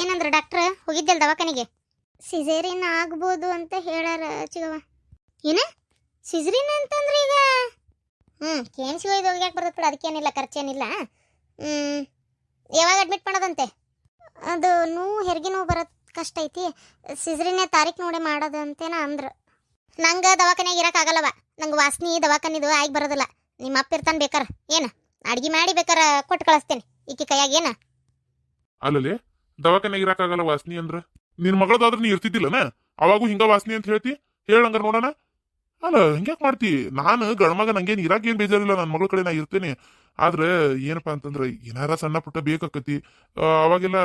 ಏನಂದ್ರ ಡಾಕ್ಟ್ರ್? ಹೋಗಿದ್ದಲ್ ದವಾಖಾನಿಗೆ? ಸಿಜೇರಿನ್ ಆಗ್ಬೋದು ಅಂತ ಹೇಳಾರ ಚಿಗವ ಏನ? ಸಿಜರಿನ್ ಅಂತಂದ್ರೆ ಈಗ? ಹ್ಞೂ ಕೇನ್ಸಿ ಒಯ್ದು ಹೋಗ್ಯಾಕೆ ಬರ್ತದೆ ಬಿಡು, ಅದಕ್ಕೇನಿಲ್ಲ, ಖರ್ಚೇನಿಲ್ಲ. ಹ್ಮ್, ಯಾವಾಗ ಅಡ್ಮಿಟ್ ಮಾಡೋದಂತೆ? ಅದು ನೋವು, ಹೆರಿಗೆ ನೋವು ಬರೋದು ಕಷ್ಟ ಐತಿ. ಸಿಜರಿನೇ ತಾರೀಕು ನೋಡಿ ಮಾಡೋದಂತೇನ ನಂಗ ನಂಗೆ ದವಾಖಾನೆಗೆ ಇರೋಕ್ಕಾಗಲ್ಲವ ನಂಗೆ ವಾಸನೆ ದವಾಖಾನಿದು ಆಗಿ ಬರೋದಿಲ್ಲ. ನಿಮ್ಮ ಅಪ್ಪ ಇರ್ತಾನೆ ಬೇಕಾರ. ಏನು? ಅಡ್ಗೆ ಮಾಡಿ ಬೇಕಾರ ಕೊಟ್ಟು ಕಳಿಸ್ತೇನೆ. ಈಕೆ ಕೈಯಾಗ ಏನು? ದವಾಖಾನೆಗೆ ಇರಕ್ಕಾಗಲ್ಲ ವಾಸನಿ ಅಂದ್ರ? ನಿನ್ ಮಗಳದಾದ್ರೆ ನೀ ಇರ್ತಿದ್ದಿಲ್ಲನ? ಅವಾಗೂ ಹಿಂಗ ವಾಸನಿ ಅಂತ ಹೇಳ್ತಿ? ಹೇಳಂಗಾರ ನೋಡೋಣ. ಅಲ್ಲ, ಹಿಂಗ್ಯಾಕ್ ಮಾಡ್ತಿ? ನಾನು ಗಣಮಗ ನಂಗೆ ಇರಾಕ್ ಏನ್ ಬೇಜಾರಿಲ್ಲ ನನ್ನ ಮಗಳ ಕಡೆ ನಾ ಇರ್ತೇನೆ. ಆದ್ರೆ ಏನಪ್ಪಾ ಅಂತಂದ್ರ, ಏನಾರ ಸಣ್ಣ ಪುಟ್ಟ ಬೇಕಾಕತಿ. ಅವಾಗೆಲ್ಲ,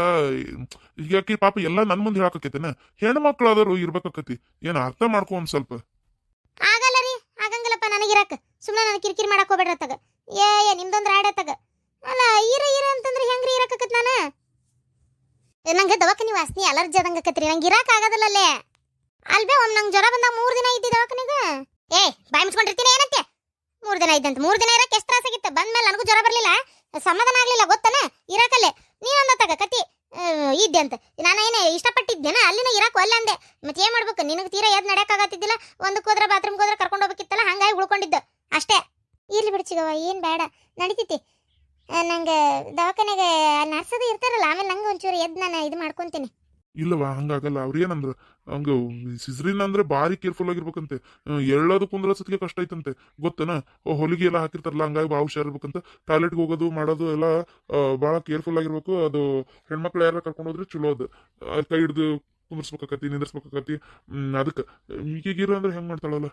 ಈಗ ಪಾಪ ಎಲ್ಲ ನನ್ ಮುಂದೆ ಹೇಳಾಕತ್ತೇನ ಹೆಣ್ಣು ಮಕ್ಳಾದ್ರು ಇರ್ಬೇಕಾಕತಿ. ಏನ್ ಅರ್ಥ ಮಾಡ್ಕೊ ಒಂದ್ ಸ್ವಲ್ಪ. ಆಗಲ್ಲ ರೀ ನನಗಿರಾಕ ಸುಮ್ಮನೆ ನನಗೆ ಕಿರಿಕಿರಿ ಮಾಡಕ್ ಹೋಗ್ಬೇಡ್ರಿ ತಗ. ಏ ನಿಮ್ದೊಂದು ತಗ. ಅತ್ತಾಗ ಅಲ್ಲ, ಇರ ಇರ ಅಂತಂದ್ರೆ ಹೆಂಗ್ರಿ ಇರಕತ್ ನಾನು? ನಂಗೆ ದವಾಖಾನಿ ವಾಸನೆ ಅಲರ್ಜಿ ಆದಂಗ ಆಕತ್ರಿ. ನಂಗೆ ಇರಾಕ ಆಗೋದಿಲ್ಲಲ್ಲೇ. ಅಲ್ವೇ ಒಮ್ಮೆ ನಂಗೆ ಜ್ವರ ಬಂದಾಗ ಮೂರು ದಿನ ಇದ್ದಿ ದವಾಖಾನಿಗೆ. ಏ ಬಾಯಿ ಮುಚ್ಕೊಂಡಿರ್ತೀನಿ ಏನಂತೆ? ಮೂರು ದಿನ ಇದ್ದಂತ. ಮೂರು ದಿನ ಇರಕ್ಕೆ ಎಷ್ಟು ತ್ರಾಸಾಗಿತ್ತು ಬಂದ್ಮೇಲೆ ನನಗೂ ಜ್ವರ ಬರಲಿಲ್ಲ. ಸಮಾಧಾನ ಆಗಲಿಲ್ಲ ಗೊತ್ತನ? ಇರಾಕಲ್ಲೇ. ನೀನೊಂದ ತಗ ಕತಿ. ಆ, ಇದ್ದೆ ಅಂತ. ನಾನು ಏನೇ ಇಷ್ಟಪಟ್ಟಿದ್ದೆನ? ಅಲ್ಲಿನ ಇರಾಕು ಅಲ್ಲ ಅಂದೆ. ಮತ್ತೆ ಏನು ಮಾಡ್ಬೇಕು? ನಿನಗೆ ತೀರಾ ಎದ್ ನಡೆಯಕ್ಕಾಗತ್ತಿದ್ದಿಲ್ಲ ಒಂದಕ್ಕೆ ಹೋದ್ರೆ ಬಾತ್ರೂಮ್ಗೆ ಹೋದ್ರೆ ಕರ್ಕೊಂಡು ಹೋಗ್ಬೇಕಿತ್ತಲ್ಲ? ಹಂಗಾಗಿ ಉಳ್ಕೊಂಡಿದ್ದು. ಅಷ್ಟೇ. ಇರ್ಲಿ ಬಿಡ್ಚಿಗವ ಏನು ಬೇಡ. ನಡಿತೈತಿ. ನಂಗೆ ದವಾಖಾನೆಗೆ ನರ್ಸದು ಇರ್ತಾರಲ್ಲ ಆಮೇಲೆ ನಂಗೆ ಒಂಚೂರು ಎದ್ದು ನಾನು ಇದು ಮಾಡ್ಕೊತೀನಿ. ಇಲ್ಲವಾ ಹಂಗಾಗಲ್ಲ ಅವ್ರ ಏನಂದ್ರ ಹಂಗ ಸಿಸ್ರಿನ್ ಅಂದ್ರೆ ಭಾರಿ ಕೇರ್ಫುಲ್ ಆಗಿರ್ಬೇಕಂತೆ. ಎಳ್ಳೋದು ಕುಂದ್ರ ಸತ್ಗೆ ಕಷ್ಟ ಐತಂತೆ. ಗೊತ್ತನ? ಆ ಹೊಲಿಗೆ ಎಲ್ಲ ಹಾಕಿರ್ತಾರಲ್ಲ ಹಂಗಾಗಿ ಭಾಳ ಹುಷಾರಿರ್ಬೇಕಂತ ಟಾಯ್ಲೆಟ್ಗೆ ಹೋಗೋದು ಮಾಡೋದು ಎಲ್ಲ ಭಾಳ ಕೇರ್ಫುಲ್ ಆಗಿರ್ಬೇಕು. ಅದು ಹೆಣ್ಮಕ್ಳು ಯಾರ ಕರ್ಕೊಂಡು ಹೋದ್ರೆ ಚಲೋ ಅದು. ಕೈ ಹಿಡ್ದು ಕುಂದ್ರಸ್ಬೇಕಾಗತಿ ನಿಂದ್ರಸ್ಬೇಕಾಗತಿ ಅದಕ್ಕೆ. ಈಗೀಗಿರ ಅಂದ್ರೆ ಹೆಂಗ್ ಮಾಡ್ತಾಳಲ್ಲ?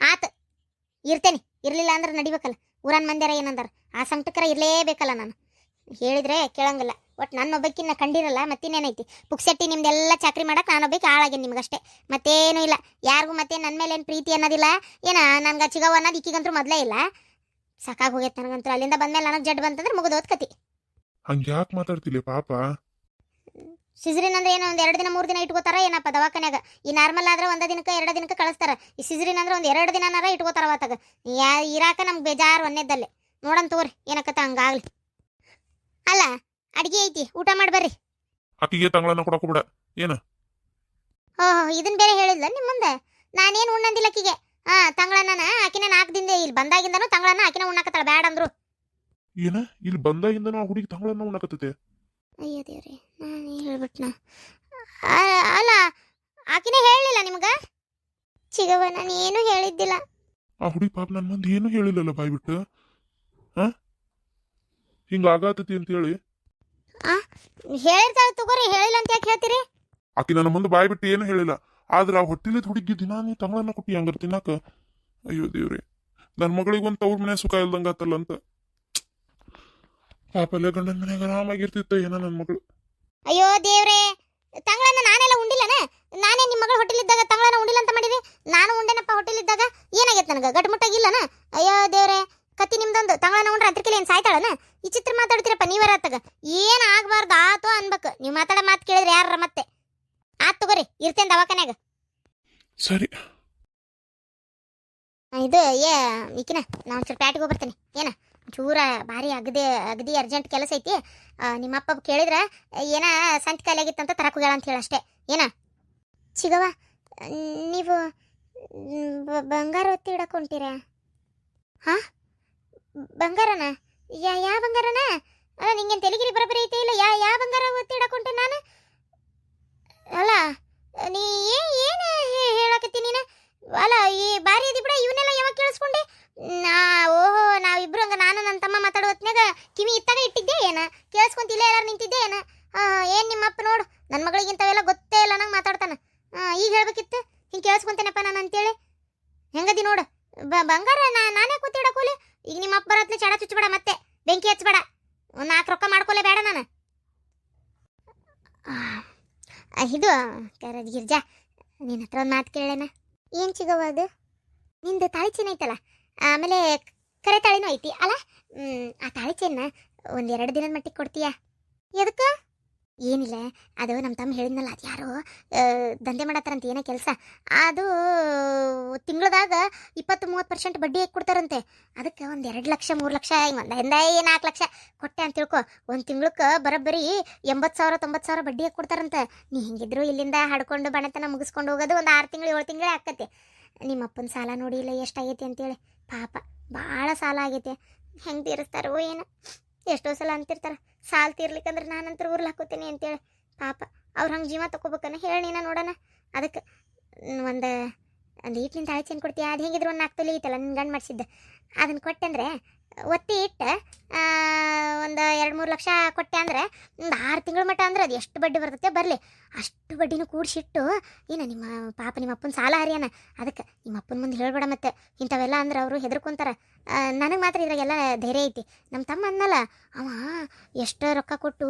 ಆತ ಇರ್ತೇನೆ, ಇರಲಿಲ್ಲ ಅಂದ್ರೆ ನಡಿಬೇಕಲ್ಲ. ಊರನ್ ಮಂದಿರ ಏನಂದಾರ? ಆ ಸಂಕಟಕರ ಇರಲೇಬೇಕಲ್ಲ ನಾನು. ಹೇಳಿದ್ರೆ ಕೇಳಂಗಿಲ್ಲ. ಒಟ್ಟು ನನ್ನ ಒಬ್ಬಕ್ಕಿನ್ನ ಕಂಡಿರಲ್ಲ, ಮತ್ತಿನ್ನೇನೈತಿ? ಪುಕ್ಸೆಟ್ಟಿ ನಿಮ್ದೆಲ್ಲ ಚಾಕ್ರಿ ಮಾಡಕ್ ನಾನೊಬ್ಬಕ್ಕೆ ಹಾಳಾಗೇನಿ ನಿಮ್ಗಷ್ಟೇ. ಮತ್ತೇನು ಇಲ್ಲ. ಯಾರಿಗೂ ಮತ್ತೆ ನನ್ನ ಮೇಲೆ ಏನು ಪ್ರೀತಿ ಅನ್ನೋದಿಲ್ಲ. ಏನ, ನನ್ಗೆ ಚಿಗವ ಅನ್ನೋದು ಇಕ್ಕಿಗಂತೂ ಮೊದಲೇ ಇಲ್ಲ. ಸಾಕಾಗಿ ಹೋಗೈತೆ ನನಗಂತೂ ಅಲ್ಲಿಂದ ಬಂದ್ಮೇಲೆ ನನಗೆ ಜಡ್ ಬಂತಂದ್ರೆ ಮುಗಿದೋದ್ ಕತಿ ಹಂಗೆ ಯಾಕೆ ಮಾತಾಡ್ತಿಲ್ಲ ಪಾಪ? ಸಿಜರಿನ್ ಅಂದ್ರೆ ಏನೋ ಒಂದು ಎರಡು ದಿನ ಮೂರು ದಿನ ಇಟ್ಕೋತಾರ ಏನಪ್ಪ ದವಾಖಾನ್ಯಾಗ? ಈ ನಾರ್ಮಲ್ ಆದ್ರೆ ಒಂದ ದಿನಕ್ಕೆ ಎರಡು ದಿನಕ್ಕೆ ಕಳಿಸ್ತಾರ. ಈ ಸಿಜರಿನ್ ಅಂದ್ರೆ ಒಂದು ಎರಡು ದಿನನಾರ ಇಟ್ಕೋತಾರ ಅವತ್ತಾಗ. ಯಾ ಇರಾಕ ನಮ್ಗೆ ಬೇಜಾರು ಒಂದೇದಲ್ಲಿ ನೋಡನ್ ತಗೋರಿ ಏನಕ್ಕತ್ತ ಹಂಗಾಗ್ಲಿ. ಅಲ್ಲ ಅಡಿಗೆ ಐತಿ ಊಟ ಮಾಡಿ ಬರ್ರಿ. ಆಕಿಗೆ ತಂಗಳನ್ನ ಕೊಡಕ್ ಬಿಡ ಏನು? ಓಹೋ ಇದನ್ ಬೇರೆ ಹೇಳಿದ್ಲ ನಿಮ್ಮ ಮುಂದೆ ನಾನೇನು ಉಣ್ಣಂದಿಲ್ಲ ಅಕ್ಕಿಗೆ. ಹಾ ತಂಗಳನ್ನ ಆಕಿನ ನಾಲ್ಕು ದಿನ ಇಲ್ಲಿ ಬಂದಾಗಿಂದನು ತಂಗಳನ್ನ ಆಕಿನ ಉಣ್ಣಾಕತ್ತಾಳ ಬ್ಯಾಡ ಅಂದ್ರು ಏನ? ಇಲ್ಲಿ ಬಂದಾಗಿಂದ ನಾವು ಹುಡುಗಿ ತಂಗಳನ್ನ ಉಣ್ಣಕತ್ತೈತೆ? ಅಯ್ಯೋ ದೇವ್ರಿ ನಾನು ಹೇಳ್ಬಿಟ್ನ? ಅಲ್ಲ ಆಕಿನೇ ಹೇಳಲಿಲ್ಲ ನಿಮ್ಗೆ? ಚಿಗವ ನಾನು ಏನು ಹೇಳಿದ್ದಿಲ್ಲ. ಆ ಹುಡಿ ಪಾಪ ನನ್ನ ಮುಂದೆ ಏನು ಹೇಳಿಲ್ಲಲ್ಲ ಬಾಯ್ ಬಿಟ್ಟು? ಹಾ ಹಿಂಗ ಆಗಾತತಿ ಅಂತ ಹೇಳಿ ಹೇಳಿರ್ತಾಳೆ ತಗೋರಿ ಹೇಳಿಲ್ಲ ಅಂತ ಯಾಕೆ ಹೇಳ್ತೀರಿ? ಆಕಿ ನನ್ನ ಮುಂದೆ ಬಾಯ್ ಬಿಟ್ಟು ಏನು ಹೇಳಿಲ್ಲ. ಆದ್ರೆ ಆ ಹೊಟ್ಟಿಲಿದ್ ಹುಡುಗಿ ದಿನ ನೀ ತಂಗಳನ್ನ ಕೊಟ್ಟಿ ಹಂಗಾರ ತಿನ್ನಾಕ? ಅಯ್ಯೋ ದೇವ್ರಿ ನನ್ನ ಮಗಳಿಗೆ ಒಂದು ತವ್ರ ಮನೆ ಸುಖ ಇಲ್ದಂಗ ಆತಲ್ಲ ಅಂತ. ಪಾಪಲ್ಲೇ ಗಂಡನ ಮನೆಯಾಗ ಆರಾಮಾಗಿರ್ತಿತ್ತು ಏನ ನನ್ನ ಮಗಳು. ಅಯ್ಯೋ ದೇವ್ರೇ ತಂಗಳನ್ನ ನಾನೆಲ್ಲ ಉಂಡಿಲ್ಲನ? ನಾನೇ ನಿಮ್ಮ ಮಗಳ ಹೋಟೆಲ್ ಇದ್ದಾಗ ತಂಗಳನ್ನ ಉಂಡಿಲ್ಲ ಅಂತ ಮಾಡಿರಿ ನಾನು ಉಂಡೆನಪ್ಪ ಹೋಟೆಲ್ ಇದ್ದಾಗ ಏನಾಗೈತೆ ನನಗೆ? ಗಟ್ಮುಟ್ಟಾಗಿಲ್ಲನ? ಅಯ್ಯೋ ದೇವ್ರೇ ಕತ್ತಿ ನಿಮ್ದೊಂದು. ತಂಗಳನ್ನ ಉಂಡ್ರೆ ಅಂತ್ರಕಿಲಿ ಏನು ಸಾಯ್ತಾಳನ? ಈ ಚಿತ್ರ ಮಾತಾಡ್ತೀರಪ್ಪ ನೀವರ ಆತಾಗ ಏನು ಆಗಬಾರ್ದು ಆತೋ ಅನ್ಬೇಕು. ನೀವು ಮಾತಾಡೋ ಮಾತು ಕೇಳಿದ್ರೆ ಯಾರ ಮತ್ತೆ? ಆತ್ ತಗೋರಿ ಇರ್ತೇನೆ ದವಾಖಾನ್ಯಾಗ. ಸರಿ. ಇದು ಏ ಈಕಿನ ನಾನು ಸ್ವಲ್ಪ ಪ್ಯಾಟಿಗೆ ಹೋಗ್ಬರ್ತೀನಿ. ಏನ? ಚೂರ ಭಾರಿ ಅಗದಿ ಅಗದಿ ಅರ್ಜೆಂಟ್ ಕೆಲಸ ಐತಿ. ನಿಮ್ಮಪ್ಪ ಕೇಳಿದ್ರ, ಏನ ಸಂತ ಕಾಲಿಯಾಗಿತ್ತಂತ ತರಕ್ ಹೋಗ್ಯಾಳ ಅಂತ ಹೇಳಷ್ಟೇ ಏನ? ಚಿಗವ ನೀವು ಬಂಗಾರ ಒತ್ತಿ ಇಡಕ್ಕೆ ಹೊಂಟೀರಾ? ಹಾ? ಬಂಗಾರನ? ಯಾ ಯಾವ ಬಂಗಾರನ? ಅಲ್ಲ ನಿಂಗೆ ತೆಲಿಗಿರಿ ಬರಬರಿ ಐತೆ ಇಲ್ಲ? ಯಾ ಯಾವ ಬಂಗಾರ ಒತ್ತಿ ಇಡಕ್ಕೆ ನಾನು? ಅಲ್ಲ, ನೀ ಏನು ಹೇಳಕತ್ತಿ ನೀನು? ಅಲ್ಲ, ಈ ಬಾರಿ ಬಿಡ ಕಿವಿ ಇತ್ತಾಗ ಇಟ್ಟಿದ್ದೆ ಏನ? ಕೇಳಿಸ್ಕೊಂತಿಲ್ಲ ಎಲ್ಲಾರು ನಿಂತಿದ್ದೆ ಏನ? ಏನ್ ನಿಮ್ಮಪ್ಪ ನೋಡು ನನ್ನ ಮಗಳಿಗೆ ಇಂಥವೆಲ್ಲ ಗೊತ್ತೇ ಇಲ್ಲ, ನಂಗೆ ಮಾತಾಡ್ತಾನೆ. ಈಗ ಹೇಳ್ಬೇಕಿತ್ತು? ಹಿಂಗೆ ಕೇಳಿಸ್ಕೊಂತೇನಪ್ಪ ನಾನು ಅಂತೇಳಿ. ಹೆಂಗದಿ ನೋಡು, ಬ- ಬಂಗಾರ ನಾನೇ ಕೂತಿಡಕೋಲಿ ಈಗ ನಿಮ್ಮ ಅಪ್ಪ ಬರತ್ಲೆ ಚಡ ಚುಚ್ಚಬೇಡ ಮತ್ತೆ, ಬೆಂಕಿ ಹಚ್ಚಬೇಡ. ನಾಲ್ಕು ರೊಕ್ಕ ಮಾಡ್ಕೊಲೆ ಬೇಡ ನಾನು. ಇದು ಕರ- ಗಿರ್ಜಾ ನಿನ್ನ ಹತ್ರ ಒಂದು ಮಾತು ಕೇಳೇನ. ಏನು ಸಿಗವ ಅದು? ನಿಂದು ತಾಯಿ ಚೆನ್ನೈತಲ್ಲ ಆಮೇಲೆ ಕರೆ ತಾಳಿನೂ ಐತಿ. ಅಲ್ಲ ಆ ತಾಳಿ ಚೇನ್ನ ಒಂದೆರಡು ದಿನದ ಮಟ್ಟಿಗೆ ಕೊಡ್ತೀಯಾ? ಎದಕ್ಕೆ? ಏನಿಲ್ಲ, ಅದು ನಮ್ಮ ತಮ್ಮ ಹೇಳಿದ್ನಲ್ಲ, ಅದು ಯಾರು ದಂಧೆ ಮಾಡತ್ತಾರಂತ, ಏನೋ ಕೆಲಸ. ಅದು ತಿಂಗಳದಾಗ ಇಪ್ಪತ್ತು ಮೂವತ್ತು ಪರ್ಸೆಂಟ್ ಬಡ್ಡಿ ಹಾಕಿ ಕೊಡ್ತಾರಂತೆ? ಅದಕ್ಕೆ ಒಂದು ಎರಡು ಲಕ್ಷ, ಮೂರು ಲಕ್ಷ ಒಂದು ಹಿಂದೆ ನಾಲ್ಕು ಲಕ್ಷ ಕೊಟ್ಟೆ ಅಂತ ತಿಳ್ಕೊ. ಒಂದು ತಿಂಗ್ಳಕ್ಕೆ ಬರೋಬ್ಬರಿ ಎಂಬತ್ತು ಸಾವಿರ, ತೊಂಬತ್ತು ಸಾವಿರ ಬಡ್ಡಿ ಹಾಕಿ ಕೊಡ್ತಾರಂತೆ? ನೀ ಹಿಂಗಿದ್ರು ಇಲ್ಲಿಂದ ಹಾಡ್ಕೊಂಡು ಬಣತನ ಮುಗಿಸ್ಕೊಂಡು ಹೋಗೋದು ಒಂದು ಆರು ತಿಂಗಳು, ಏಳು ತಿಂಗಳೇ ಆಕತಿ ನಿಮ್ಮ ಅಪ್ಪನ ಸಾಲ ನೋಡಿ ಇಲ್ಲ, ಎಷ್ಟಾಗೈತಿ ಅಂತೇಳಿ. ಪಾಪ, ಭಾಳ ಸಾಲ ಆಗೈತೆ. ಹೆಂಗೆ ತೀರಿಸ್ತಾರೋ ಏನೋ. ಎಷ್ಟೋ ಸಲ ಅಂತಿರ್ತಾರೆ, ಸಾಲ ತೀರ್ಲಿಕ್ಕಂದ್ರೆ ನಾನಂತರ ಊರ್ಲ ಹಾಕೋತೀನಿ ಅಂತೇಳಿ. ಪಾಪ, ಅವ್ರು ಹಂಗೆ ಜೀವ ತಗೋಬೇಕನ್ನ ಹೇಳಿ ನೀನು ನೋಡೋಣ. ಅದಕ್ಕೆ ಒಂದು ಒಂದು ಈಟ್ಲಿಂದ ತಾಳಿ ಚೆಂದ ಕೊಡ್ತೀಯ, ಅದು ಹೆಂಗಿದ್ರು ಒಂದು ನಾಲ್ಕು ತೊಲಿ ಐತಲ್ಲ ನನ್ನ ಗಂಡು ಮಾಡಿಸಿದ್ದೆ. ಅದನ್ನು ಕೊಟ್ಟೆ ಅಂದರೆ ಒತ್ತಿ ಇಟ್ಟು ಒಂದು ಎರಡು ಮೂರು ಲಕ್ಷ ಕೊಟ್ಟೆ ಅಂದರೆ, ಒಂದು ಆರು ತಿಂಗಳ ಮಟ್ಟ ಅಂದ್ರೆ ಅದು ಎಷ್ಟು ಬಡ್ಡಿ ಬರ್ತೈತೆ ಬರಲಿ. ಅಷ್ಟು ಬಡ್ಡಿನೂ ಕೂಡಿಸಿಟ್ಟು, ಏನು ನಿಮ್ಮ ಪಾಪ ನಿಮ್ಮ ಅಪ್ಪನ ಸಾಲ ಹರಿಯಾನ. ಅದಕ್ಕೆ ನಿಮ್ಮ ಅಪ್ಪನ ಮುಂದೆ ಹೇಳ್ಬೇಡ ಮತ್ತೆ. ಇಂಥವೆಲ್ಲ ಅಂದ್ರೆ ಅವರು ಹೆದರ್ಕೊಂತಾರ. ನನಗೆ ಮಾತ್ರ ಇದ್ರಾಗೆಲ್ಲ ಧೈರ್ಯ ಐತಿ. ನಮ್ಮ ತಮ್ಮ ಅನ್ನಲ್ಲ ಅವ ಎಷ್ಟು ರೊಕ್ಕ ಕೊಟ್ಟು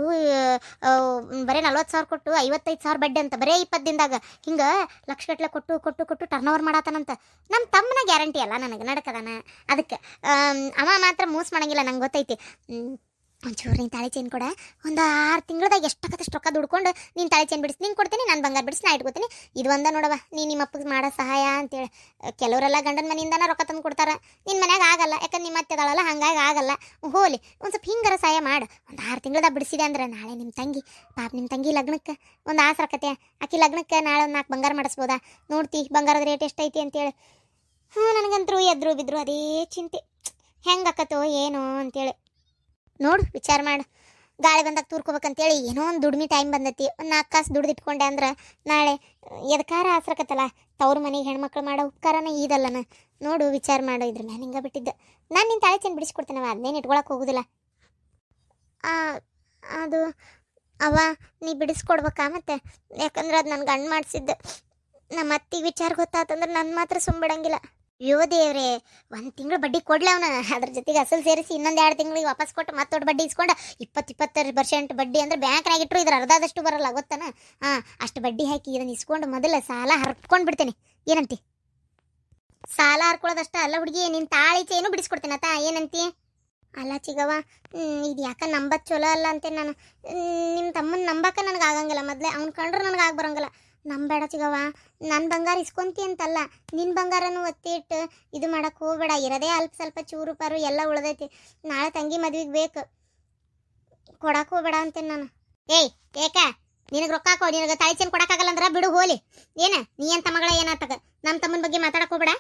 ಬರೇ ನಲ್ವತ್ತು ಸಾವಿರ ಕೊಟ್ಟು ಐವತ್ತೈದು ಸಾವಿರ ಬಡ್ಡಿ ಅಂತ, ಬರೀ ಇಪ್ಪತ್ತು ದಿನದಾಗ ಹಿಂಗೆ ಲಕ್ಷಗಟ್ಟಲೆ ಕೊಟ್ಟು ಕೊಟ್ಟು ಕೊಟ್ಟು ಟರ್ನ್ ಓವರ್ ಮಾಡತ್ತಾನಂತ ನಮ್ಮ ತಮ್ಮನ ಗ್ಯಾರಂಟಿ ಅಲ್ಲ ನನಗೆ, ನಡ್ಕದಾನ. ಅದಕ್ಕೆ ಅವ ಮಾತ್ರ ಮೂಸ್ ಮಾಡಂಗಿಲ್ಲ, ನಂಗೆ ಗೊತ್ತೈತಿ. ಒಂಚೂರು ನೀನು ತಾಳಿ ಚೈನ್ ಕೊಡ. ಒಂದು ಆರು ತಿಂಗಳದಾಗ ಎಷ್ಟಾಗತ್ತಷ್ಟು ರೊಕ್ಕ ದುಡ್ಕೊಂಡು ನೀನು ತಾಳಿ ಚೈನ್ ಬಿಡಿಸಿ. ನೀನು ಕೊಡ್ತೀನಿ, ನಾನು ಬಂಗಾರ ಬಿಡಿಸಿ, ನಾ ಇಟ್ಕೋತೀನಿ. ಇದು ಒಂದ ನೋಡವ ನೀನು ನಿಮ್ಮ ಅಪ್ಪಗೆ ಮಾಡೋ ಸಹಾಯ ಅಂತೇಳಿ. ಕೆಲವರೆಲ್ಲ ಗಂಡನ ಮನೆಯಿಂದನ ರೊಕ್ಕ ತಂದು ಕೊಡ್ತಾರೆ. ನಿನ್ನ ಮನ್ಯಾಗ ಆಗಲ್ಲ ಯಾಕಂದ್ರೆ ನಿಮ್ಮ ಅತ್ತೆ ಅದಾಳಲ್ಲ ಹಂಗಾಗಿ ಆಗಲ್ಲ. ಹೋಲಿ, ಒಂದು ಸ್ವಲ್ಪ ಹಿಂಗಾರ ಸಹಾಯ ಮಾಡು. ಒಂದು ಆರು ತಿಂಗಳದಾಗ ಬಿಡಿಸಿದೆ ಅಂದ್ರೆ ನಾಳೆ ನಿಮ್ಮ ತಂಗಿ, ಪಾಪ ನಿಮ್ಮ ತಂಗಿ ಲಗ್ನಕ್ಕೆ. ಒಂದು ಆಸರಕತೆ ಆಕಿ ಲಗ್ನಕ್ಕೆ ನಾಳೆ ಒಂದು ನಾಲ್ಕು ಬಂಗಾರ ಮಾಡಿಸ್ಬೋದಾ? ನೋಡ್ತಿ, ಬಂಗಾರದ ರೇಟ್ ಎಷ್ಟೈತಿ ಅಂತೇಳಿ. ಹ್ಞೂ ನನಗಂತರೂ ಎದ್ರು ಬಿದ್ರು ಅದೇ ಚಿಂತೆ. ಹೆಂಗಾಕತ್ತೋ ಏನೋ ಅಂತೇಳಿ. ನೋಡು, ವಿಚಾರ ಮಾಡು. ಗಾಳಿ ಬಂದಾಗ ತೂರ್ಕೋಬೇಕಂತೇಳಿ ಏನೋ ಒಂದು ದುಡ್ಮಿ ಟೈಮ್ ಬಂದೈತಿ. ಒಂದು ನಾಲ್ಕು ಕಾಸು ದುಡ್ದು ಇಟ್ಕೊಂಡೆ ಅಂದ್ರೆ ನಾಳೆ ಎದಕಾರ ಆಸರಕತ್ತಲ್ಲ? ತವ್ರ ಮನೆಗೆ ಹೆಣ್ಮಕ್ಳು ಮಾಡೋ ಉಪಕಾರನ ಇದಲ್ಲನ ನೋಡು, ವಿಚಾರ ಮಾಡೋ. ಇದ್ರ ನಾನು ಹಿಂಗೆ ಬಿಟ್ಟಿದ್ದೆ. ನಾನು ನಿನ್ನ ತಾಳೆ ಚೆಂದ ಬಿಡಿಸ್ಕೊಡ್ತೇನವ ಅದನ್ನೇನು ಇಟ್ಕೊಳಕ್ಕೆ ಹೋಗೋದಿಲ್ಲ. ಅದು ಅವ ನೀ ಬಿಡಿಸ್ಕೊಡ್ಬೇಕಾ ಮತ್ತೆ? ಯಾಕಂದ್ರೆ ಅದು ನನ್ನ ಗಂಡು ಮಾಡಿಸಿದ್ದೆ. ನಮ್ಮ ಅತ್ತಿಗೆ ವಿಚಾರ ಗೊತ್ತಾತಂದ್ರೆ ನನ್ನ ಮಾತ್ರ ಸುಂಬಿಡಂಗಿಲ್ಲ ಅಯ್ಯೋ ದೇವ್ರೆ, ಒಂದು ತಿಂಗಳು ಬಡ್ಡಿ ಕೊಡ್ಲ ಅವನ. ಅದ್ರ ಜೊತೆಗೆ ಅಸಲು ಸೇರಿಸಿ ಇನ್ನೊಂದು ಎರಡು ತಿಂಗಳಿಗೆ ವಾಪಸ್ ಕೊಟ್ಟು ಮತ್ತೆ ದೊಡ್ಡ ಬಡ್ಡಿ ಇಸ್ಕೊಂಡು ಇಪ್ಪತ್ತು ಇಪ್ಪತ್ತರ ಪರ್ಸೆಂಟ್ ಬಡ್ಡಿ ಅಂದ್ರೆ ಬ್ಯಾಂಕ್ನಾಗ ಇಟ್ಟರು ಇದ್ರ ಅರ್ಧದಷ್ಟು ಬರಲ್ಲ, ಗೊತ್ತಾನ? ಹಾಂ, ಅಷ್ಟು ಬಡ್ಡಿ ಹಾಕಿ ಇದನ್ನು ಇಸ್ಕೊಂಡು ಮೊದಲು ಸಾಲ ಹರ್ಕೊಂಡು ಬಿಡ್ತೇನೆ. ಏನಂತಿ? ಸಾಲ ಹರ್ಕೊಳ್ಳೋದಷ್ಟ ಅಲ್ಲ ಹುಡುಗಿ ನಿನ್ನ ತಾಳಿ ಚೇನು ಬಿಡಿಸ್ಕೊಡ್ತೇನೆ ಆತ ಏನಂತಿ? ಅಲ್ಲ ಚಿಗವ ಇದು ಯಾಕೆ ನಂಬತ್ ಚಲೋ ಅಲ್ಲ ಅಂತೆ ನಾನು. ನಿಮ್ಮ ತಮ್ಮನ ನಂಬಕ ನನಗೆ ಆಗಂಗಿಲ್ಲ. ಮೊದಲೇ ಅವ್ನು ಕಂಡ್ರೆ ನನಗೆ ಆಗ ಬರಂಗಿಲ್ಲ. ನಂಬೇಡ ಚಿಗವ್ವ. ನನ್ನ ಬಂಗಾರ ಇಸ್ಕೊಂತಿ ಅಂತಲ್ಲ ನಿನ್ನ ಬಂಗಾರನು ಒತ್ತಿ ಇಟ್ಟು ಇದು ಮಾಡಕ್ಕೆ ಹೋಗ್ಬೇಡ. ಇರೋದೇ ಅಲ್ಪ ಸ್ವಲ್ಪ ಚೂರು ಪಾರು ಎಲ್ಲ ಉಳ್ದೈತಿ. ನಾಳೆ ತಂಗಿ ಮದ್ವಿಗೆ ಬೇಕು. ಕೊಡಕ್ಕೆ ಹೋಗ್ಬೇಡ ಅಂತೀನಿ ನಾನು. ಏಯ್, ಏಕ, ನಿನಗೆ ರೊಕ್ಕ ಹಾಕೋ, ನಿನಗೆ ತಾಳಿ ಚೆನ್ ಕೊಡಕ್ಕಾಗಲ್ಲ ಅಂದ್ರೆ ಬಿಡು, ಹೋಲಿ. ಏನ, ನೀ ಅಂತ ಮಗಳ ಏನಾತಕ ನಮ್ಮ ತಮ್ಮನ ಬಗ್ಗೆ ಮಾತಾಡಕ್ಕೆ ಹೋಗ್ಬೇಡ.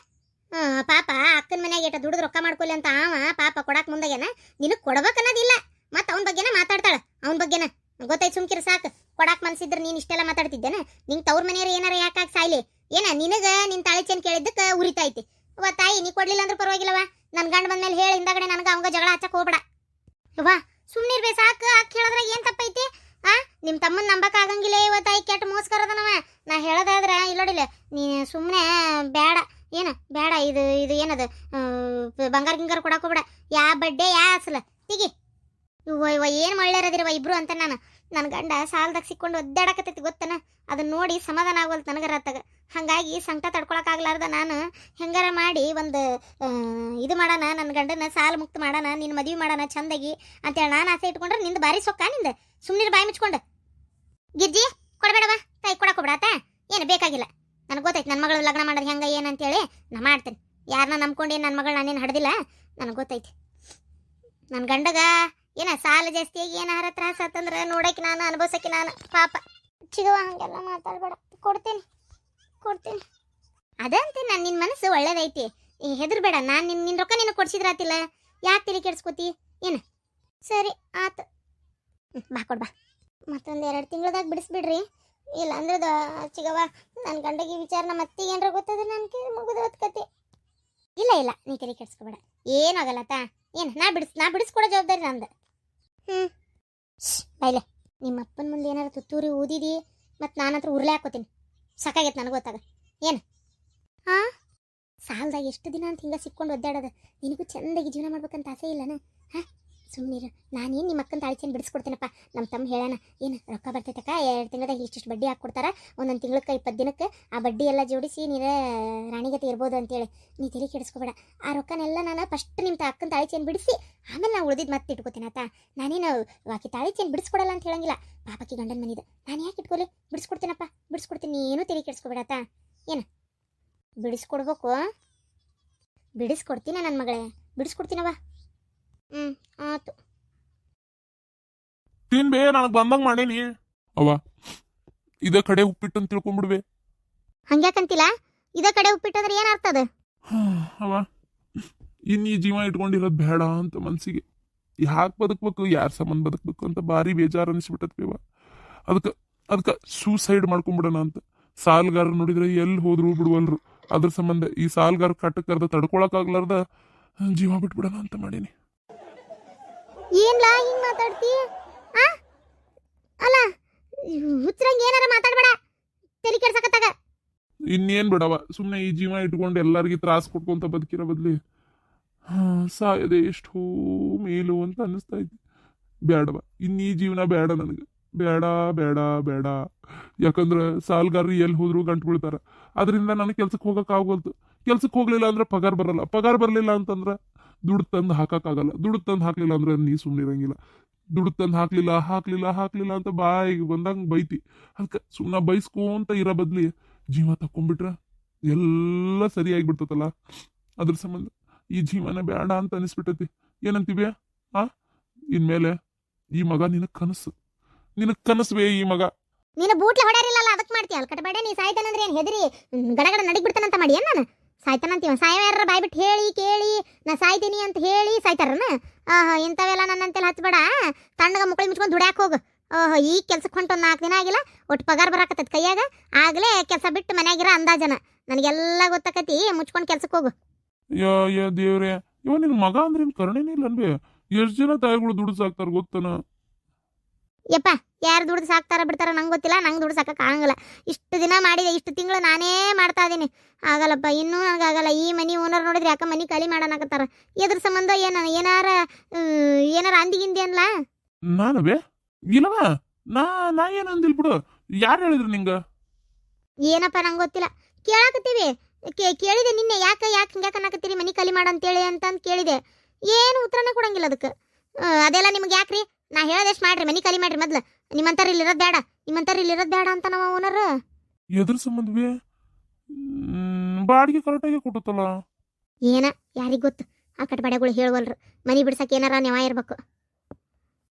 ಪಾಪ ಅಕ್ಕನ ಮನ್ಯಾಗ ಏಟ ದುಡ್ದು ರೊಕ್ಕ ಮಾಡ್ಕೊಲಿ ಅಂತ ಅವ ಪಾಪ ಕೊಡಕ್ಕೆ ಮುಂದಾಗೇನ ನಿನಗೆ ಕೊಡ್ಬೇಕನ್ನೋದಿಲ್ಲ. ಮತ್ತು ಅವನ ಬಗ್ಗೆನ ಮಾತಾಡ್ತಾಳೆ. ಅವನ ಬಗ್ಗೆನ. ಗೊತ್ತಾಯ್ತು, ಸುಮ್ಕಿರ ಸಾಕು. ಕೊಡಾಕ್ ಮನ್ಸಿದ್ರೆ ನೀನು ಇಷ್ಟೆಲ್ಲ ಮಾತಾಡ್ತಿದ್ದೇನೆ? ನಿಂಗೆ ತವ್ರ ಮನೆಯವ್ರು ಏನಾರ ಯಾಕಾಗಿ ಸಾಯ್ಲಿ? ಏನ, ನಿನಗ ನಿನ್ ತಾಳಿ ಚೇನ್ ಕೇಳಿದ್ದಕ್ಕೆ ಉರಿತೈತಿ ಅವ್ವ, ತಾಯಿ ನೀ ಕೊಡ್ಲಿಲ್ಲ ಅಂದ್ರೆ ಪರವಾಗಿಲ್ಲವ ನನ್ನ ಗಂಡ ಬಂದ್ಮೇಲೆ ಹೇಳಿ, ಹಿಂದಾಗಡೆ ನನಗೆ ಅವಂಗ ಜಗಳ ಹಚ್ಚಕ್ ಹೋಗ್ಬೇಡ. ವಾ ಇರ್ಬೇ ಸಾಕು. ಆಕೆ ಕೇಳಿದ್ರೆ ಏನ್ ತಪ್ಪೈತಿ? ಆ ನಿಮ್ಮ ತಮ್ಮನ ನಂಬಕ್ ಆಗಂಗಿಲ್ಲ ಇವ ತಾಯಿ, ಕೆಟ್ಟ ಮೋಸ್ಕರದನವ. ನಾ ಹೇಳೋದಾದ್ರ ಇಲ್ಲೋಡಿಲ್ಲ ನೀ ಸುಮ್ಮನೆ ಬೇಡ ಏನ ಬೇಡ ಇದು ಇದು ಏನದು? ಬಂಗಾರ ಗಿಂಗಾರ ಕೊಡಕ್ಕೆ ಹೋಗ್ಬೇಡ. ಯಾ ಬಡ್ಡೆ ಯಾ ಅಸಲ. ತಿಗಿ. ಇವ ಇವ ಏನು ಒಳ್ಳೆಯರದಿರವ ಇಬ್ರು ಅಂತ ನಾನು. ನನ್ನ ಗಂಡ ಸಾಲದಾಗ ಸಿಕ್ಕೊಂಡು ಒದ್ದಾಡಕತ್ತೈತಿ ಗೊತ್ತನ? ಅದನ್ನ ನೋಡಿ ಸಮಾಧಾನ ಆಗೋಲ್ ನನಗರ ಹಂಗಾಗಿ ಸಂಕಟ ತಡ್ಕೊಳಕ್ಕಾಗ್ಲಾರ್ದ ನಾನು. ಹೆಂಗಾರ ಮಾಡಿ ಒಂದು ಇದು ಮಾಡೋಣ ನನ್ನ ಗಂಡನ ಸಾಲ ಮುಕ್ತ ಮಾಡೋಣ ನಿನ್ನ ಮದುವೆ ಮಾಡೋಣ ಚಂದಾಗಿ ಅಂತೇಳಿ ನಾನು ಆಸೆ ಇಟ್ಕೊಂಡ್ರೆ ನಿಂದು ಬಾರಿ ಸೊಕ್ಕ ನಿಂದ? ಸುಮ್ಮನೆ ಬಾಯಿ ಮುಚ್ಕೊಂಡು. ಗಿರ್ಜಿ ಕೊಡಬೇಡವ ತಾಯಿ ಕೊಡಕ್ಕೆ ಏನು ಬೇಕಾಗಿಲ್ಲ. ನನಗೆ ಗೊತ್ತೈತೆ ನನ್ನ ಮಗಳು ಲಗ್ನ ಮಾಡೋದು ಹೆಂಗೆ ಏನಂತೇಳಿ ನಾ ಮಾಡ್ತೇನೆ. ಯಾರನ್ನ ನಂಬ್ಕೊಂಡು ನನ್ನ ಮಗಳು ನಾನೇನು ಹಡ್ದಿಲ್ಲ? ನನಗೆ ಗೊತ್ತೈತಿ. ನನ್ನ ಗಂಡಗ ಏನ ಸಾಲ ಜಾಸ್ತಿ ಆಗಿ ಏನಾರ ತ್ರಾಸ ಆತಂದ್ರ ನೋಡಕ್ಕೆ ನಾನು ಅನುಭವಿಸಕ್ಕೆ ನಾನು, ಪಾಪ. ಚಿಗವ, ಹಂಗೆಲ್ಲ ಮಾತಾಡ್ಬೇಡ. ಕೊಡ್ತೀನಿ ಕೊಡ್ತೀನಿ. ಅದಂತೆ ನಾನು ನಿನ್ನ ಮನಸ್ಸು ಒಳ್ಳೇದೈತಿ. ಹೆದರ್ಬೇಡ. ನಾನು ನಿನ್ನ ನಿನ್ನ ರೊಕ್ಕ ನಿನಗೆ ಕೊಡ್ಸಿದ್ರಾತಿಲ್ಲ ಯಾಕೆ ತಿಳಿ ಕೆಡ್ಸ್ಕೊತಿ? ಏನು? ಸರಿ, ಆತು. ಬಾ, ಕೊಡ್, ಬಾ. ಮತ್ತೊಂದು ಎರಡು ತಿಂಗಳದಾಗ ಬಿಡಿಸ್ಬಿಡ್ರಿ. ಇಲ್ಲ ಅಂದ್ರೆ ಚಿಗವ್ವ ನನ್ನ ಗಂಡಗೆ ವಿಚಾರ ನಮ್ಮ ಅತ್ತಿಗೆ ಏನಾರ ಗೊತ್ತಾದ್ರೆ ನನಗೆ ಮುಗಿದು ಕತೆ. ಇಲ್ಲ ಇಲ್ಲ. ನೀ ತಲೆ ಕೆಡ್ಸ್ಕೊಬೇಡ. ಏನೂ ಆಗಲ್ಲ ತಾ. ಏನು, ನಾ ಬಿಡಿಸ್, ನಾ ಬಿಡಿಸ್ಕೊಡೋ ಜವಾಬ್ದಾರಿ ನಂದು. ಹ್ಞೂ ಬೈಲೆ ನಿಮ್ಮ ಅಪ್ಪನ ಮುಂದೆ ಏನಾರ ತುತ್ತೂರಿ ಊದಿದಿ ಮತ್ತು ನಾನು ಹತ್ರ ಉರ್ಲೆ ಹಾಕೋತೀನಿ ಸಾಕಾಗೈತೆ ನನಗೆ ಗೊತ್ತಾಗ. ಏನು? ಹಾಂ? ಸಾಲದಾಗ ಎಷ್ಟು ದಿನ ಅಂತ ಹಿಂಗೆ ಸಿಕ್ಕೊಂಡು ಒದ್ದಾಡೋದು? ನಿನಗೂ ಚಂದಾಗಿ ಜೀವನ ಮಾಡ್ಬೇಕಂತ ಆಸೆ ಇಲ್ಲನ? ಹಾಂ? ಸುಮ್ಮನಿರು ನಾನೇನು ನಿಮ್ಮ ಅಕ್ಕನ ತಾಳಿಚೇನು ಬಿಡಿಸ್ಕೊಡ್ತೀನಪ್ಪ? ನಮ್ಮ ತಮ್ಮ ಹೇಳೋಣ ಏನು ರೊಕ್ಕ ಬರ್ತೈತಕ್ಕ? ಎರಡು ತಿಂಗಳದಾಗ ಇಷ್ಟಿಷ್ಟು ಬಡ್ಡಿ ಹಾಕ್ಕೊಡ್ತಾರ. ಒಂದೊಂದು ತಿಂಗಳಕ್ಕೆ ಇಪ್ಪತ್ತು ದಿನಕ್ಕೆ ಆ ಬಡ್ಡಿ ಎಲ್ಲ ಜೋಡಿಸಿ ನೀನು ರಾಣಿಗತೆ ಇರ್ಬೋದು ಅಂತೇಳಿ. ನೀ ತಿಳಿ ಕೆಡಿಸ್ಕೊಬೇಡ. ಆ ರೊಕ್ಕನೆಲ್ಲ ನಾನು ಫಸ್ಟ್ ನಿಮ್ಮ ಅಕ್ಕನ ತಾಳಿಚೇನು ಬಿಡಿಸಿ ಆಮೇಲೆ ನಾ ಉಳಿದಿದ್ದು ಮತ್ತೆ ಇಟ್ಕೋತೀನಿ ಆತ. ನಾನೇನು ಆಕಿ ತಾಳಿ ಚೇನ್ ಬಿಡಿಸ್ಕೊಡಲ್ಲ ಅಂತ ಹೇಳಂಗಿಲ್ಲ. ಪಾಪಕ್ಕೆ ಗಂಡನ ಮನಿದು. ನಾನು ಯಾಕೆ ಇಟ್ಕೊಲಿ? ಬಿಡಿಸ್ಕೊಡ್ತೀನಪ್ಪ. ಬಿಡಿಸ್ಕೊಡ್ತೀನಿ. ಏನೂ ತಿಳಿ ಕೆಡಿಸ್ಕೊಬೇಡಾತ ಏನು? ಬಿಡಿಸ್ಕೊಡ್ಬೇಕು. ಬಿಡಿಸ್ಕೊಡ್ತೀನ ನನ್ನ ಮಗಳೇ? ಬಿಡಿಸ್ಕೊಡ್ತೀನವ ಹ್ಞೂ ಆತು ನನಗೆ ಬಂದಂಗ್ ಮಾಡೇನಿ ಅವ ಇದ ಕಡೆ ಉಪ್ಪಿಟ್ಟು ಅಂತ ತಿಳ್ಕೊಂಡ್ಬಿಡ್ಬೆ ಹಂಗ್ಯಾಕಂತಿಲ್ಲ? ಇದ ಕಡೆ ಉಪ್ಪಿಟ್ಟು ಅಂದ್ರೆ ಅರ್ಥ ಅದು? ಅವ ಇನ್ ಈ ಜೀವ ಇಟ್ಕೊಂಡಿರೋದು ಬೇಡ ಅಂತ ಮನ್ಸಿಗೆ. ಯಾಕೆ ಬದುಕ್ಬೇಕು ಯಾರ ಸಂಬಂಧ ಬದುಕ್ಬೇಕು ಅಂತ ಭಾರಿ ಬೇಜಾರು ಅನಿಸ್ಬಿಟ್ಟತ್ವೇವ ಅದಕ್ಕೆ ಅದಕ್ಕೆ ಸೂಸೈಡ್ ಮಾಡ್ಕೊಂಬಿಡೋಣ ಅಂತ. ಸಾಲ್ಗಾರ ನೋಡಿದ್ರೆ ಎಲ್ಲಿ ಹೋದ್ರು ಬಿಡುವಲ್ರು. ಅದ್ರ ಸಂಬಂಧ ಈ ಸಾಲ್ಗಾರ ಕಟ್ಟಕ್ಕೆ ಕರ್ದ ತಡ್ಕೊಳಕ್ಕಾಗ್ಲಾರ್ದ ಜೀವ ಬಿಟ್ಬಿಡೋಣ ಅಂತ ಮಾಡೀನಿ. ಏನ್ಲಾ ಹಿಂಗ್ ಮಾತಾಡ್ತಿ? ಹುಚ್ಚರಂಗ್ ಏನಾರ ಕೆಡ್ಸಕತ್ತಾಗ. ಇನ್ನೇನ್ ಬಿಡವ ಸುಮ್ಮನೆ ಈ ಜೀವ ಇಟ್ಕೊಂಡು ಎಲ್ಲರಿಗೂ ತ್ರಾಸ ಕೊಟ್ಕೊಂತ ಬದುಕಿರೋ ಬದ್ಲಿ. ಸಾಯದೆ ಎಷ್ಟೋ ಮೇಲು ಅಂತ ಅನ್ನಿಸ್ತಾ ಇದ್ದೆ ಬೇಡವ ಇನ್ನೀ ಈ ಜೀವನ ಬೇಡ ನನಗೆ. ಬೇಡ ಬೇಡ ಬೇಡ ಯಾಕಂದ್ರೆ ಸಾಲ್ಗಾರರು ಎಲ್ಲಿ ಹೋದ್ರು ಗಂಟು ಬೀಳ್ತಾರ. ಅದರಿಂದ ನನಗೆ ಕೆಲ್ಸಕ್ಕೆ ಹೋಗಕ್ ಆಗೋಲ್ತು. ಕೆಲ್ಸಕ್ಕೆ ಹೋಗ್ಲಿಲ್ಲ ಅಂದ್ರೆ ಪಗಾರ ಬರಲ್ಲ. ಪಗಾರ ಬರಲಿಲ್ಲ ಅಂತಂದ್ರೆ ದುಡ್ಡು ತಂದು ಹಾಕಕ್ಕಾಗಲ್ಲ ದುಡ್ಡು ತಂದು ಹಾಕಲಿಲ್ಲ ಅಂದ್ರೆ ನೀ ಸುಮ್ಮನೆ ಇರಂಗಿಲ್ಲ ದುಡ್ಡು ತಂದು ಹಾಕ್ಲಿಲ್ಲ ಹಾಕ್ಲಿಲ್ಲ ಹಾಕ್ಲಿಲ್ಲ ಅಂತ ಬಾಯಿಗೆ ಬಂದಂಗೆ ಬೈತಿ. ಅದಕ್ಕೆ ಸುಮ್ಮನೆ ಬೈಸ್ಕೊಂತ ಇರೋ ಬದ್ಲಿ ಜೀವ ತಕೊಂಡ್ಬಿಟ್ರ ಎಲ್ಲ ಸರಿಯಾಗಿ ಬಿಡ್ತತಲ್ಲ ಅದ್ರ ಸಂಬಂಧ ಈ ಜೀವನ ಬೇಡ ಅಂತ ಅನಿಸ್ಬಿಟ್ಟತಿ. ಏನಂತೀವಿ ಆ? ಇನ್ಮೇಲೆ ಈ ಮಗ ನಿನಗೆ ಕನಸು. ನಿನ ಕನಸುವೆ ಈ ಮಗ. ನೀನು ಬೂಟ್ಲೆ ಹೊಡ್ಯಾರಿಲ್ಲಲ್ಲ ಅದಕ್ಕೆ ಮಾಡ್ತೀಯ ಅಲ್ಲಿ ಕಟ್ಟಬೇಡ ನೀ ಸಾಯ್ತಾನಂದ್ರೆ ಏನು ಹೆದರಿ? ಗಡಗಡ ನಡಿಗ್ ಬಿಡ್ತಾನಂತ ಮಾಡಿ ಏನು ನಾನು? ಸಾಯ್ತಾನಂತೀವ? ಸಾಯವ್ಯಾರ ಬಾಯ್ ಬಿಟ್ಟು ಹೇಳಿ, ಕೇಳಿ, ನಾ ಸಾಯ್ತೀನಿ ಅಂತ ಹೇಳಿ ಸಾಯ್ತಾರನ? ಆಹಾ ಇಂಥವೆಲ್ಲ ನನ್ನಂತೆಲ್ಲ ಹಚ್ಚಬೇಡ ತಣ್ಣಗ ಮುಕ್ಳಿ ಮುಚ್ಕೊಂಡು ದುಡ್ಯಾಕ ಹೋಗು. ಓಹೋ, ಈ ಕೆಲ್ಸಕ್ಕೆ ಹೊಂಟು ಒಂದು ನಾಲ್ಕು ದಿನ ಆಗಿಲ್ಲ, ಒಟ್ಟು ಪಗಾರ ಬರಾಕತ್ತೈತಿ ಕೈಯಾಗ. ಆಗ್ಲೇ ಕೆಲಸ ಬಿಟ್ಟು ಮನೆಯಾಗಿರ ಅಂದಾಜನ. ನನಗೆಲ್ಲ ಗೊತ್ತಾಕತಿ, ಮುಚ್ಕೊಂಡು ಕೆಲ್ಸಕ್ಕೆ ಹೋಗು. ಯಾ ಯಾ ದೇವ್ರೆ, ಇವ ನಿನ್ ಮಗ ಅಂದ್ರೆ ಕರುಣೆನೇ ಇಲ್ಲ ಅನ್ಬೇ ಎಷ್ಟು ಜನ ತಾಯಿಗಳು ದುಡ್ಡು ಸಾಕ್ತಾರೆ ಗೊತ್ತನ? ಯಪ್ಪ ಯಾರು ದುಡ್ದು ಸಾಕ್ತಾರ ಬಿಡ್ತಾರ ನಂಗೆ ಗೊತ್ತಿಲ್ಲ ನಂಗೆ ದುಡ್ಡು ಸಾಕಕ್ಕೆ ಆಗಂಗಿಲ್ಲ. ಇಷ್ಟು ದಿನ ಮಾಡಿದೆ ಇಷ್ಟು ತಿಂಗಳು ನಾನೇ ಮಾಡ್ತಾ ಇದ್ದೀನಿ ಆಗಲ್ಲಪ್ಪ ಇನ್ನೂ ನನಗೆ ಆಗಲ್ಲ. ಈ ಮನೆ ಓನರ್ ನೋಡಿದ್ರೆ ಯಾಕೆ ಮನೆ ಖಾಲಿ ಮಾಡಣಕತ್ತಾರ ಎದ್ರ ಸಂಬಂಧ ಏನ ಏನಾರ ಏನಾರ ಅಂದಿಗಿಂದಿ ಅನ್ಲ? ನಾನವೇ? ಇಲ್ಲವ ನಾ ನಾ ಏನ್ ಅಂದಿಲ್ ಬಿಡು. ಯಾರು ಹೇಳಿದ್ರು ನಿಂಗ? ಏನಪ್ಪ ನಂಗೆ ಗೊತ್ತಿಲ್ಲ. ಕೇಳಾಕತ್ತೀವಿ. ಕೇಳಿದೆ ನಿನ್ನೆ. ಯಾಕೆ ಯಾಕೆ ಹಿಂಗೆ ಅನ್ನಕತ್ತೀರಿ ಮನೆ ಖಾಲಿ ಮಾಡಂತೇಳಿ ಅಂತಂದು ಕೇಳಿದೆ. ಏನು ಉತ್ತರನೇ ಕೊಡಂಗಿಲ್ಲ ಅದಕ್ಕೆ. ಅದೆಲ್ಲ ನಿಮ್ಗೆ ಯಾಕ್ರಿ? ನಾ ಹೇಳ್ದಷ್ಟು ಮಾಡ್ರಿ ಮನಿ ಖಾಲಿ ಮಾಡ್ರಿ ಮೊದ್ಲು. ನಿಮ್ಮಂತಾರ ಇಲ್ಲಿ ಇರೋದು ಬೇಡ ನಿಮ್ಮಂತಾರ ಇಲ್ಲಿ ಇರೋದು ಬೇಡ ಅಂತ ನಾವು ಓನರ್ ಎದ್ರ ಸಂಬಂಧವೇ? ಬಾಡಿಗೆ ಬಾಡಿಗೆ ಕರೆಕ್ಟಾಗಿ ಕೊಟ್ಟತಲ್ಲ ಏನ ಯಾರಿಗೆ ಗೊತ್ತು? ಆ ಕಟ್ಬಾಡೆಗಳು ಹೇಳುವಲ್ರು. ಮನಿ ಬಿಡ್ಸಕ್ಕೆ ಏನಾರ ನೆವ ಇರ್ಬೇಕು.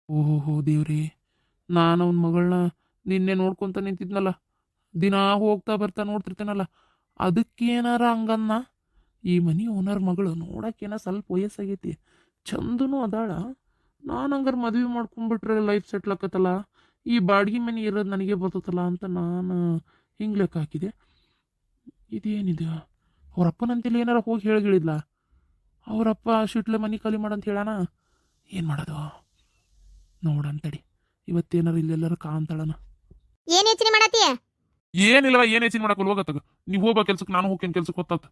ಓಹೋ ದೇವ್ರಿ ನಾನು ಅವನ ಮಗಳನ್ನ ನಿನ್ನೆ ನೋಡ್ಕೊಂತ ನಿಂತಿದ್ನಲ್ಲ. ದಿನ ಹೋಗ್ತಾ ಬರ್ತಾ ನೋಡ್ತಿರ್ತೇನಲ್ಲ. ಅದಕ್ಕೇನಾರ ಹಂಗನ್ನ? ಈ ಮನಿ ಓನರ್ ಮಗಳು ನೋಡಕ್ಕೇನ ಸ್ವಲ್ಪ ವಯಸ್ಸಾಗೈತಿ. ಚಂದನು ಅದಾಳ. ನಾನು ಹಂಗಾರೆ ಮದುವೆ ಮಾಡ್ಕೊಂಡ್ಬಿಟ್ರೆ ಲೈಫ್ ಸೆಟ್ಲ್ ಆಕತ್ತಲ್ಲ? ಈ ಬಾಡಿಗೆ ಮನೆ ಇರೋದು ನನಗೆ ಬರ್ತತಲ್ಲ ಅಂತ ನಾನು ಹಿಂಗೆ ಲೆಕ್ಕ ಹಾಕಿದೆ. ಇದೇನಿದೆ? ಅವ್ರಪ್ಪನಂತೇಳಿ ಏನಾರ ಹೋಗಿ ಹೇಳಿಗಳಿದ್ಲ? ಅವರಪ್ಪ ಶಿಟ್ಲೆ ಮನೆ ಖಾಲಿ ಮಾಡಂತ ಹೇಳಣ ಏನು ಮಾಡೋದು? ನೋಡಂತಡಿ ಇವತ್ತೇನಾರ ಇಲ್ಲೆಲ್ಲಾರ ಕಾಂತಾಳನ. ಏನು ಹೆಚ್ಚಿನ ಮಾಡತ್ತೀಯ? ಏನಿಲ್ಲ ಏನ್ ಹೆಚ್ಚಿನ ಮಾಡಕ್ ಹೋಗತ್ತಾಗ? ನೀವ್ ಹೋಗ್ಬಾ ಕೆಲ್ಸಕ್ಕೆ ನಾನು ಹೋಗ್ತೇನೆ ಕೆಲ್ಸಕ್ಕೆ ಹೊತ್ತಾತ